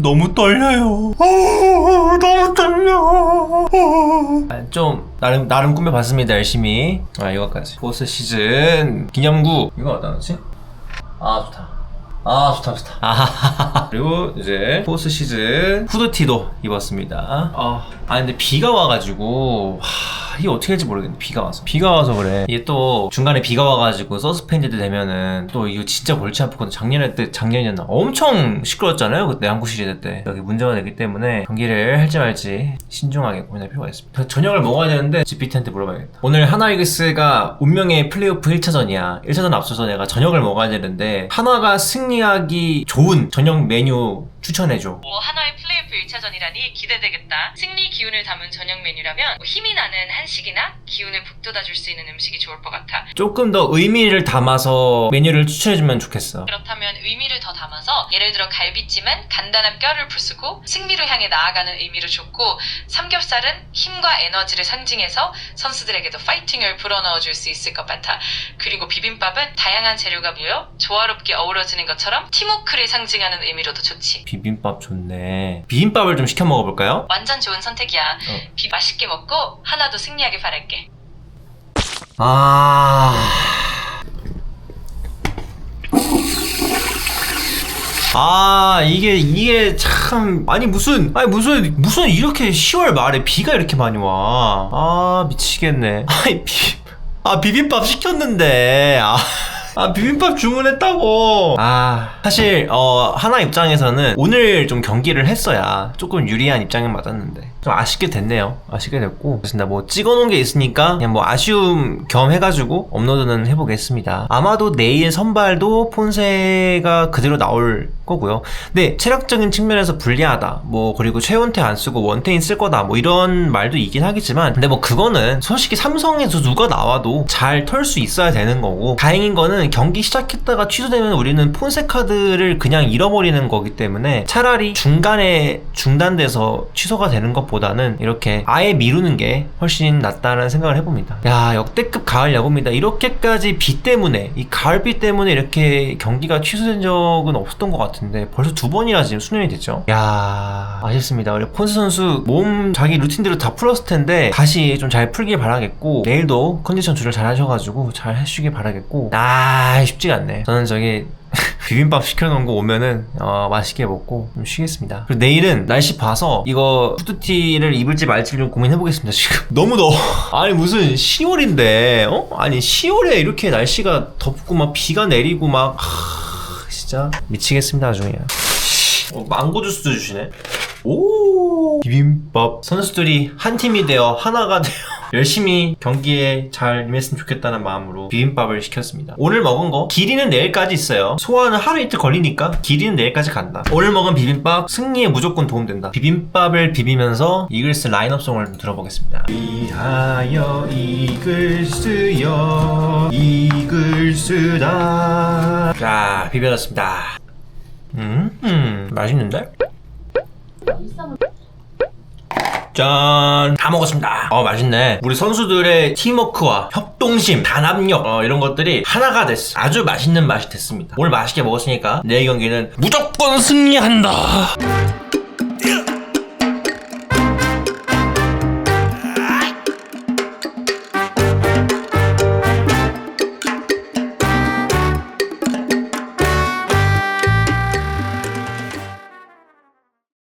너무 떨려요. 어, 너무 떨려. 아, 좀 나름 나름 꾸며봤습니다 열심히. 아 이거까지. 포스 시즌 기념구 이거 어디다 넣지? 아 좋다. 아 좋다 좋다. 아 그리고 이제 포스 시즌 후드티도 입었습니다. 아, 아 근데 비가 와가지고 하, 이게 어떻게 될지 모르겠네. 비가 와서 비가 와서 그래. 이게 또 중간에 비가 와가지고 서스펜디드 되면은 또 이거 진짜 골치 아프거든. 작년에 때 작년이었나 엄청 시끄러웠잖아요. 그때 한국 시리즈 때 여기 문제가 되기 때문에 경기를 할지 말지 신중하게 고민할 필요가 있습니다. 저녁을 먹어야 되는데 GPT한테 물어봐야겠다. 오늘 하나이글스가 운명의 플레이오프 1차전이야. 1차전 앞서서 내가 저녁을 먹어야 되는데 하나가 승리하기 좋은 저녁 메뉴 추천해줘. 뭐 하나의 플레이 오프 1차전이라니 기대되겠다. 승리 기운을 담은 저녁 메뉴라면 뭐 힘이 나는 한식이나 기운을 북돋아 줄 수 있는 음식이 좋을 것 같아. 조금 더 의미를 담아서 메뉴를 추천해주면 좋겠어. 그렇다면 의미를 더 담아서 예를 들어 갈비찜은 간단한 뼈를 부수고 승리로 향해 나아가는 의미로 줬고 삼겹살은 힘과 에너지를 상징해서 선수들에게도 파이팅을 불어넣어 줄 수 있을 것 같아. 그리고 비빔밥은 다양한 재료가 모여 조화롭게 어우러지는 것처럼 팀워크를 상징하는 의미로도 좋지. 비빔밥 좋네. 비 빔밥을 좀 시켜 먹어볼까요? 완전 좋은 선택이야. 어. 비 맛있게 먹고 하나도 승리하길 바랄게. 아. 아 이게 이게 참 아니 무슨 아니 무슨 무슨 이렇게 10월 말에 비가 이렇게 많이 와 아 미치겠네 아이 비아 비빔밥 시켰는데 아 아 비빔밥 주문했다고. 아 사실 어 하나 입장에서는 오늘 좀 경기를 했어야 조금 유리한 입장은 맞았는데 좀 아쉽게 됐네요. 아쉽게 됐고. 그래서 뭐 찍어놓은 게 있으니까 그냥 뭐 아쉬움 겸 해가지고 업로드는 해보겠습니다. 아마도 내일 선발도 폰세가 그대로 나올 거고요. 근데 체력적인 측면에서 불리하다. 뭐 그리고 최원태 안 쓰고 원태인 쓸 거다. 뭐 이런 말도 있긴 하겠지만. 근데 뭐 그거는 솔직히 삼성에서 누가 나와도 잘 털 수 있어야 되는 거고. 다행인 거는 경기 시작했다가 취소되면 우리는 폰세 카드를 그냥 잃어버리는 거기 때문에 차라리 중간에 중단돼서 취소가 되는 것보다는 이렇게 아예 미루는 게 훨씬 낫다는 생각을 해봅니다. 야 역대급 가을 야구입니다. 이렇게까지 비 때문에 이 가을비 때문에 이렇게 경기가 취소된 적은 없었던 것 같은데 벌써 두 번이나 지금 수년이 됐죠. 야 아쉽습니다. 우리 폰스 선수 몸 자기 루틴대로 다 풀었을 텐데 다시 좀 잘 풀길 바라겠고 내일도 컨디션 조절 잘 하셔가지고 잘 해주시길 바라겠고 아 쉽지가 않네. 저는 저기 비빔밥 시켜놓은 거 오면은 어, 맛있게 먹고 좀 쉬겠습니다. 그리고 내일은 날씨 봐서 이거 후드티를 입을지 말지 좀 고민해보겠습니다. 지금 너무 더워. 아니 무슨 10월인데 어? 아니 10월에 이렇게 날씨가 덥고 막 비가 내리고 막 하, 진짜 미치겠습니다 나중에. 어, 망고 주스도 주시네. 오 비빔밥 선수들이 한 팀이 되어 하나가 되어 열심히 경기에 잘 임했으면 좋겠다는 마음으로 비빔밥을 시켰습니다. 오늘 먹은 거 길이는 내일까지 있어요. 소화는 하루 이틀 걸리니까 길이는 내일까지 간다. 오늘 먹은 비빔밥 승리에 무조건 도움된다. 비빔밥을 비비면서 이글스 라인업송을 좀 들어보겠습니다. 위하여 이글스여 이글스다. 자 비벼졌습니다. 음, 음 맛있는데? 짠! 다 먹었습니다. 어, 맛있네. 우리 선수들의 팀워크와 협동심, 단합력, 어, 이런 것들이 하나가 됐어. 아주 맛있는 맛이 됐습니다. 오늘 맛있게 먹었으니까 내일 경기는 무조건 승리한다!